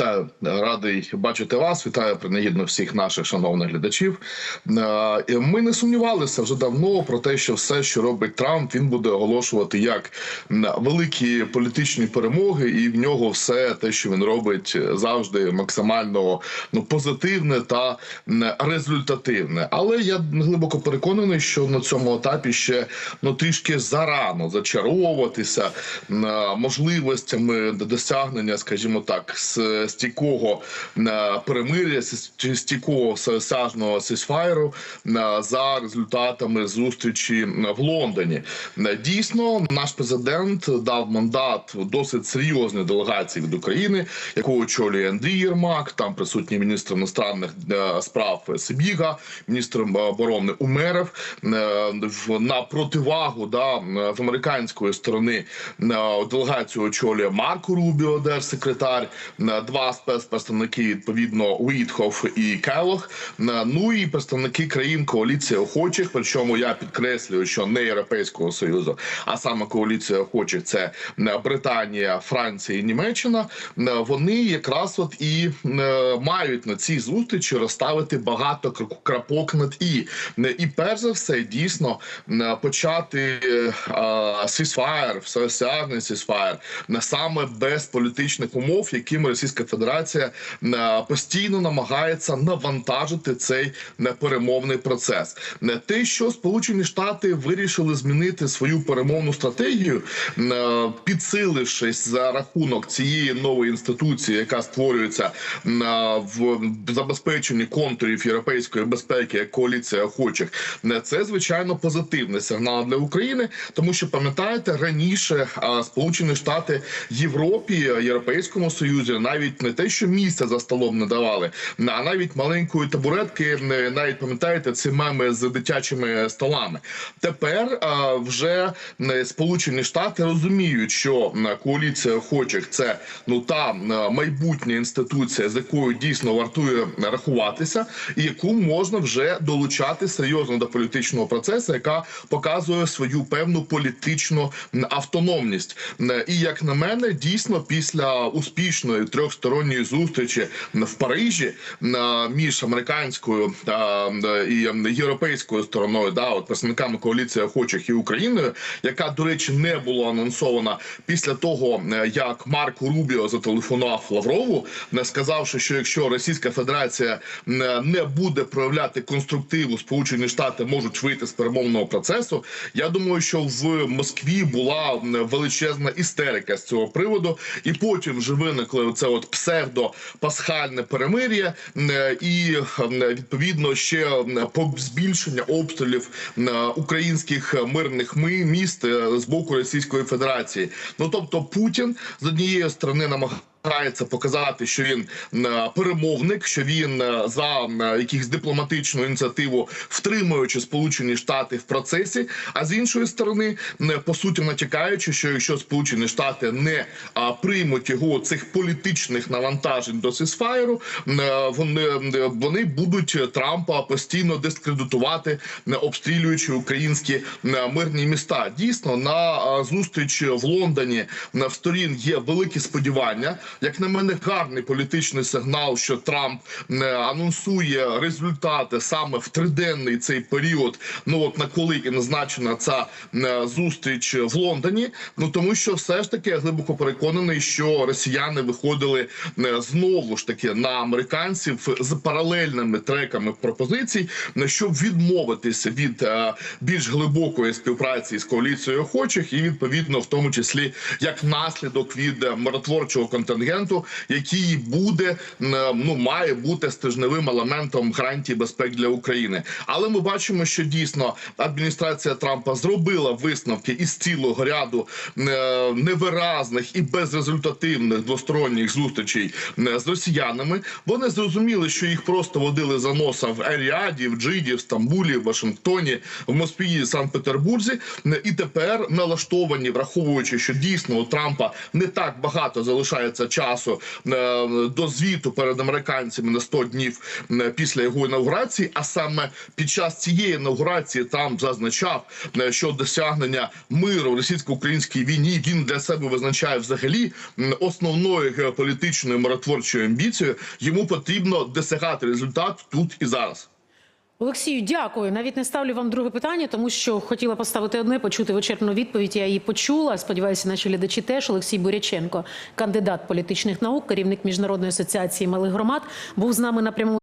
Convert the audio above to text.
Вітаю, радий бачити вас. Вітаю принагідно всіх наших шановних глядачів. Е, Ми не сумнівалися вже давно про те, що все, що робить Трамп, він буде оголошувати як великі політичні перемоги, і в нього все те, що він робить, завжди максимально ну позитивне та результативне. Але я глибоко переконаний, що на цьому етапі ще ну трішки зарано зачаровуватися можливостями досягнення, скажімо так, с- стійкого е, перемир'я, стійкого осяжного сесфайру за результатами зустрічі е, в Лондоні. Е, Дійсно, наш президент дав мандат досить серйозній делегації від України, яку очолює Андрій Єрмак. Там присутній міністр іностранних справ Сибіга, міністр оборони Умеров е, в- на противагу да з американської сторони делегацію очолює Марко Рубіо, держсекретар, е, два спецпредставники відповідно Уітхоф і Келох. е, Ну і представники країн коаліції охочих. Причому я підкреслюю, що не Європейського союзу, а саме коаліція охочих це е, Британія, Франція і Німеччина. Е, Вони якраз от і мають на цій зустрічі розставити багато крапок над і. І перш за все, дійсно почати сісфаєр, всеосяжний сісфаєр, саме без політичних умов, якими Російська Федерація е, постійно намагається навантажити цей перемовний процес. Не те, що Сполучені Штати вирішили змінити свою перемовну стратегію, е, підсилившись за рахунок цієї нової інституції, яка створюється е, в забезпеченні контурів європейської безпеки, як коаліція охочих, це звичайно позитивний сигнал для України, тому що пам'ятаєте раніше Сполучені Штати Європі, Європейському Союзі навіть не те, що місця за столом не давали, а навіть маленької табуретки, навіть пам'ятаєте ці меми з дитячими столами. Тепер вже Сполучені Штати розуміють, що коаліція охочих це ну та майбутня інституція, з якою дійсно вартує рахуватися, і яку можна вже долучати серйозно до політичного процесу, яка показує свою певну політичну автономність. І як на мене, дійсно після успішної трьохсторонньої зустрічі в Парижі між американською і європейською стороною, да, от представниками коаліції охочих і Україною, яка до речі не була анонсована після того, е, як Марко Рубіо зателефонував Лаврову, не сказавши, що якщо Російська Федерація не буде проявляти конструктиву, Сполучені Штати можуть вийти з перемовного процесу. Я думаю, що в Москві була величезна істерика з цього приводу, і потім вже виникло це от псевдо пасхальне перемир'я, і відповідно ще збільшення обстрілів українських мирних ми- міст е, з боку Російської Федерації. Ну тобто Путін з однієї сторони намагається намагається показати, що він перемовник, що він е, за якихось дипломатичну ініціативу втримуючи Сполучені Штати в процесі. А з іншої сторони, по суті, натякаючи, що якщо Сполучені Штати не приймуть його цих політичних навантажень до сисфаєру, е, вони, е, вони будуть Трампа постійно дискредитувати, обстрілюючи українські мирні міста. Дійсно, на зустріч в Лондоні в сторін є великі сподівання. Як на мене, гарний політичний сигнал, що Трамп е, анонсує результати саме в триденний цей період. Ну от на коли і назначена ця е, зустріч в Лондоні. Ну тому що все ж таки я глибоко переконаний, що росіяни виходили е, знову ж таки на американців з паралельними треками пропозицій, е, щоб відмовитися від більш глибокої співпраці з коаліцією охочих, і відповідно в тому числі як наслідок від миротворчого контингенту, який буде ну має бути стержневим елементом гарантії безпеки для України. Але ми бачимо, що дійсно адміністрація Трампа зробила висновки із цілого ряду е, невиразних і безрезультативних двосторонніх зустрічей з росіянами. Вони зрозуміли, що їх просто водили за носа в Еріаді, в Джиді, в Стамбулі, в Вашингтоні, в Москві, і Санкт-Петербурзі. Е, І тепер налаштовані, враховуючи, що дійсно у Трампа не так багато залишається часу е, до звіту перед американцями на 100 днів е, після його інаугурації. А саме під час цієї інаугурації Трамп зазначав, е, що досягнення миру в російсько-українській війні він для себе визначає взагалі основною геополітичною миротворчою амбіцією. Йому потрібно досягати результат тут і зараз. Олексію, дякую. Навіть не ставлю вам друге питання, тому що хотіла поставити одне, почути вичерпну відповідь. Я її почула. Сподіваюся, наші глядачі теж. Олексій Буряченко, кандидат політичних наук, керівник міжнародної асоціації малих громад, був з нами на прямому.